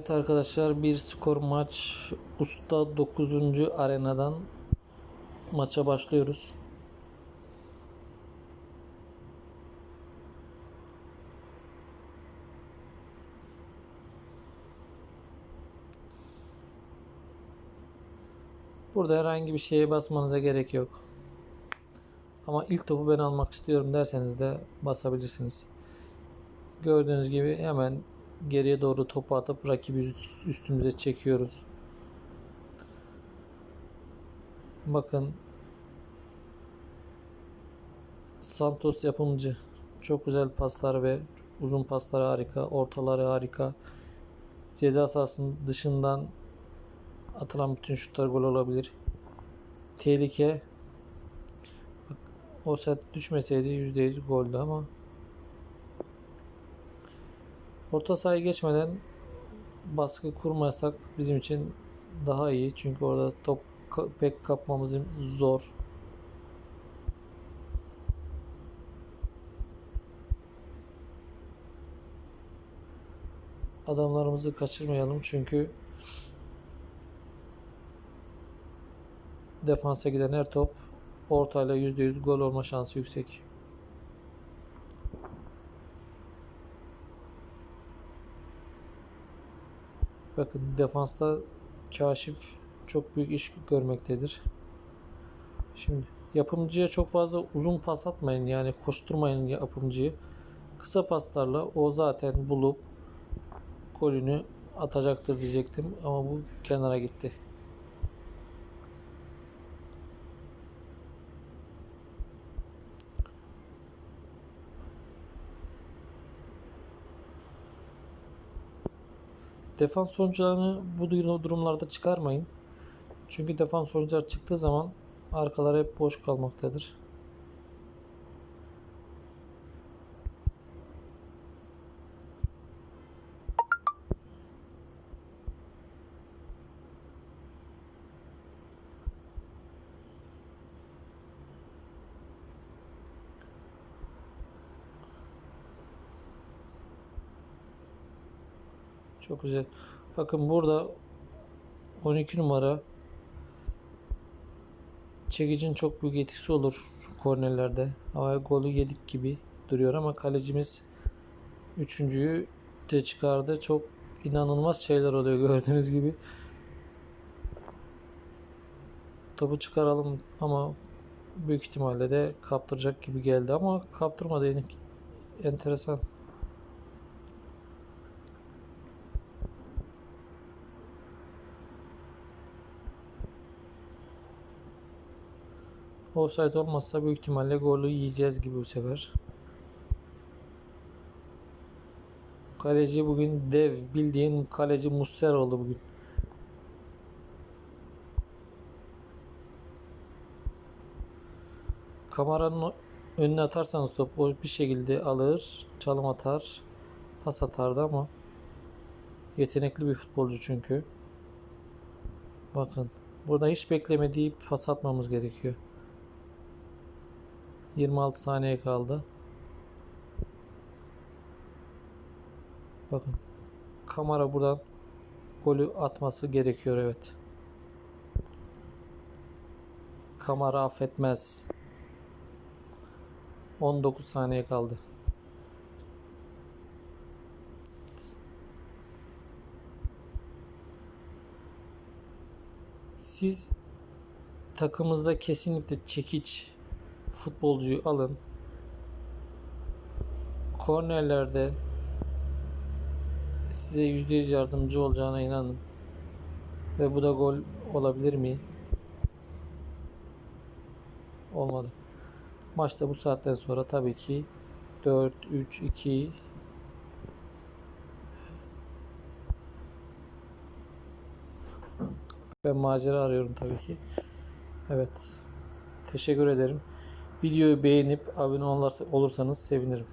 Evet arkadaşlar bir skor maç Usta 9. arenadan maça başlıyoruz. Burada herhangi bir şeye basmanıza gerek yok. Ama ilk topu ben almak istiyorum derseniz de basabilirsiniz. Gördüğünüz gibi hemen geriye doğru topu atıp rakibi üst- üstümüze çekiyoruz. Bakın Santos yapımcı çok güzel paslar ve uzun pasları harika, ortaları harika. Ceza sahasının dışından atılan bütün şutlar gol olabilir. Tehlike o set düşmeseydi %100 goldü ama Orta sahaya geçmeden baskı kurmasak bizim için daha iyi. Çünkü orada top pek kapmamız zor. Adamlarımızı kaçırmayalım çünkü defansa giden her top ortayla %100 gol olma şansı yüksek. Bakın defansta Kaşif çok büyük iş görmektedir. Şimdi yapımcıya çok fazla uzun pas atmayın yani koşturmayın yapımcıyı. Kısa paslarla o zaten bulup golünü atacaktır diyecektim ama bu kenara gitti. Defans sonuçlarını bu durumlarda çıkarmayın. Çünkü defans sonuçları çıktığı zaman arkalar hep boş kalmaktadır. Çok güzel. Bakın burada 12 numara çekicin çok büyük etkisi olur kornerlerde. Ama golü yedik gibi duruyor ama kalecimiz üçüncüyü de çıkardı. Çok inanılmaz şeyler oluyor gördüğünüz gibi. Topu çıkaralım ama büyük ihtimalle de kaptıracak gibi geldi ama kaptırmadı. Yani enteresan. Offside olmazsa büyük ihtimalle golü yiyeceğiz gibi bu sefer. Kaleci bugün dev. Bildiğin kaleci Muster oldu bugün. Kameranın önüne atarsanız top o bir şekilde alır, çalım atar, pas atardı ama yetenekli bir futbolcu çünkü. Bakın burada hiç beklemediği pas atmamız gerekiyor. 26 saniye kaldı. Bakın. Kamera buradan golü atması gerekiyor evet. Kamera affetmez. 19 saniye kaldı. Siz takımızda kesinlikle çekiç futbolcuyu alın. Kornerlerde size %100 yardımcı olacağına inanın. Ve bu da gol olabilir mi? Olmadı. Maçta bu saatten sonra tabii ki 4 3 2 ben macera arıyorum tabii ki. Evet. Teşekkür ederim. Videoyu beğenip abone olursanız sevinirim.